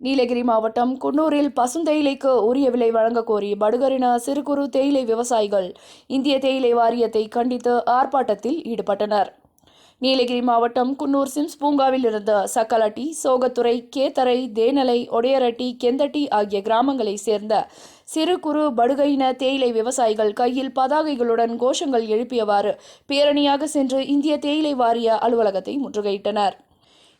நீலகிரி மாவட்டம் குன்னூரில் பசுந்தேயிலைக்கு உரிய விலை வழங்க கோரி படுகரின சிறு குறு தேயிலை விவசாயிகள் இந்திய தேயிலை வாரியத்தை கண்டித்து ஆர்ப்பாட்டத்தில் ஈடுபட்டனர். நீலகிரி மாவட்டம் குன்னூர் சிம்ஸ் பூங்காவில் இருந்த சக்கலட்டி சோகத்துறை கேத்தரை தேனலை ஒடையரட்டி கெந்தட்டி ஆகிய கிராமங்களைச் சேர்ந்த சிறு குறு படுகையின தேயிலை விவசாயிகள் கையில் பதாகைகளுடன் கோஷங்கள் எழுப்பியவாறு பேரணியாக சென்று இந்திய தேயிலை வாரிய அலுவலகத்தை முற்றுகையிட்டனர்.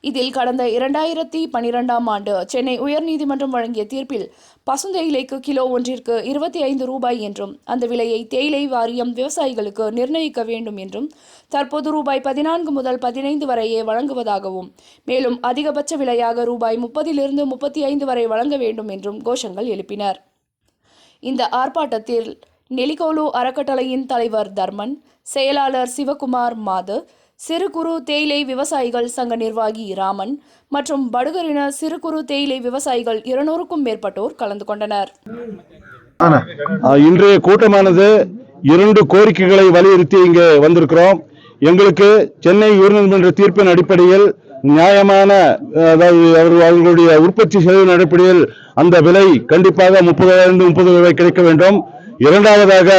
இதில் கடந்த இரண்டாயிரத்தி பனிரெண்டாம் ஆண்டு சென்னை உயர்நீதிமன்றம் வழங்கிய தீர்ப்பில் பசுந்தேயிலைக்கு கிலோ ஒன்றிற்கு இருபத்தி ஐந்து ரூபாய் என்றும் அந்த விலையை தேயிலை வாரியம் விவசாயிகளுக்கு நிர்ணயிக்க வேண்டும் என்றும் தற்போது ரூபாய் பதினான்கு முதல் பதினைந்து வரையே வழங்குவதாகவும் மேலும் அதிகபட்ச விலையாக ரூபாய் முப்பதிலிருந்து முப்பத்தி ஐந்து வரை வழங்க வேண்டும் என்றும் கோஷங்கள் எழுப்பினர். இந்த ஆர்ப்பாட்டத்தில் நெலிகோலு அறக்கட்டளையின் தலைவர் தர்மன் செயலாளர் சிவகுமார் மாது சிறு குறு தேயிலை விவசாயிகள் சங்க நிர்வாகி ராமன் மற்றும் படுகரின சிறு குறு தேயிலை விவசாயிகள் இருநூறுக்கும் மேற்பட்டோர் கலந்து கொண்டனர். ஆனா இன்றைய கூட்டமானது இரண்டு கோரிக்கைகளை வலியுறுத்தி இங்கே வந்திருக்கிறோம். எங்களுக்கு சென்னை உயர்நீதிமன்ற தீர்ப்பின் அடிப்படையில் நியாயமான அதாவது அவர்களுடைய உற்பத்தி செலவின் அடிப்படையில் அந்த விலை கண்டிப்பாக முப்பதாயிரம் முப்பது ரூபாய் கிடைக்க வேண்டும். இரண்டாவதாக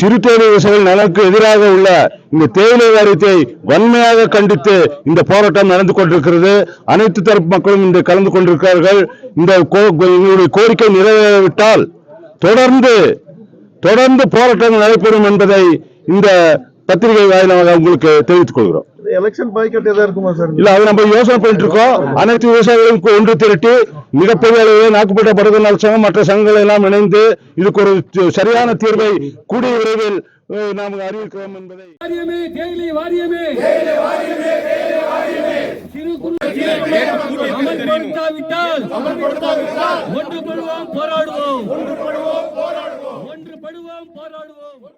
சிறு தேயிலை விவசாயிகள் நலனுக்கு எதிராக உள்ள இந்த தேயிலை வாரியத்தை வன்மையாக கண்டித்து இந்த போராட்டம் நடந்து கொண்டிருக்கிறது. அனைத்து தரப்பு மக்களும் இந்த கலந்து கொண்டிருக்கிறார்கள். இந்த எங்களுடைய கோரிக்கை நிறைவேறிவிட்டால் தொடர்ந்து தொடர்ந்து போராட்டங்கள் நடைபெறும் என்பதை இந்த பத்திரிகை வாயிலாக உங்களுக்கு தெரிவித்துக் கொள்கிறோம். எலெக்ஷன் பாய்கட் ஏதா இருக்குமா சார்? இல்ல அது நம்ம யோசனை பண்ணிட்டு இருக்கோம். அனைத்து விவசாயிகளும் ஒன்று திரட்டி மிகப்பெரிய அளவில் நாக்குப்பட்ட நல சங்கம் மற்ற சங்கங்கள் எல்லாம் இணைந்து இதுக்கு ஒரு சரியான தீர்வை கூடிய விரைவில் நாம் அறிவிக்கிறோம் என்பதை. ஒன்றுபடுவோம் போராடுவோம். ஒன்றுபடுவோம் போராடுவோம்.